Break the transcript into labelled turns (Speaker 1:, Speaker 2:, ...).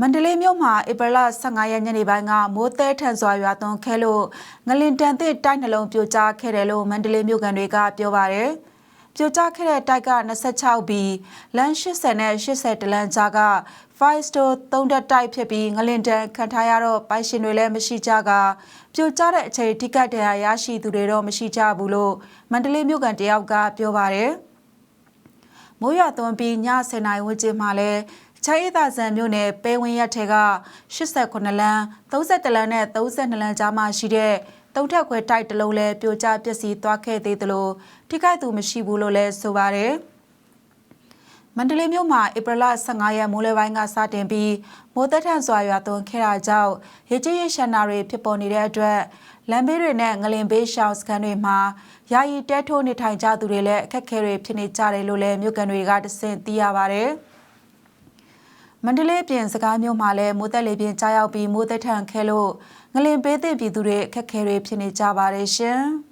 Speaker 1: မန္တလေးမြို့မှာဧပြီလ15ရက်ညနေပိုင်းကမိုးတဲထန်စွာရွာသွန်းခဲ့လို့ငလင်တန်သစ်တိုက်နှလုံးပြိုကျခဲ့တယ်လို့မန္တလေးမြို့ကန်တွေကပြောပါရယ်ပြိုကျခဲ့တဲ့တိုက်က26ဘီလမ်း80နဲ့80တလမ်းကြားက5 store 3တက်တိုက်ဖြစ်ပြီးငလင်တန်ခံထားရတော့ပိုင်ရှင်တွေလည်းမရှိကြကပြိုကျတဲ့အချိန်ထိကတ်တရားရရှိသူတွေတော့မရှိကြဘူးလို့မန္တလေးမြို့ကန်တယောက်ကပြောပါရယ်မိုးရွာသွန်းပြီးည10:00နာရီဝန်းကျင်မှာလဲ ချာရီသာဆန်မြို့နယ်ပဲဝင်းရက်ထဲက89လမ်း31လမ်းနဲ့32လမ်းကြားမှာရှိတဲ့တုံထက်ခွဲတိုက်တလုံးလဲပြိုကျပျက်စီးသွားခဲ့သေးတယ်လို့ထိခိုက်သူမရှိဘူးလို့လဲဆိုပါတယ်မန္တလေးမြို့မှာဧပြီလ15ရက်မိုးလယ်ပိုင်းကစတင်ပြီးမိုးသက်ထန်စွာရွာသွန်းခဲ့တာကြောင့်ရေကြီးရေရှမ်းနာတွေဖြစ်ပေါ်နေတဲ့အတွက်လမ်းဘေးတွေနဲ့ငလင်ဘေးရှောင်းစခန်းတွေမှာယာယီတဲထိုးနေထိုင်ကြသူတွေလည်းအခက်အခဲတွေဖြစ်နေကြတယ်လို့လည်းမြို့ကန်တွေကတဆင့်သိရပါတယ်။ မန္တလေးပြင်စကားမြို့မှာလည်းမိုးသက်လေပြင်းကြားရောက်ပြီးမိုးသက်ထန်ခဲလို့ငလင်ပေးသည့်ပြည်သူတွေအခက်အခဲတွေဖြစ်နေကြပါတယ်ရှင်။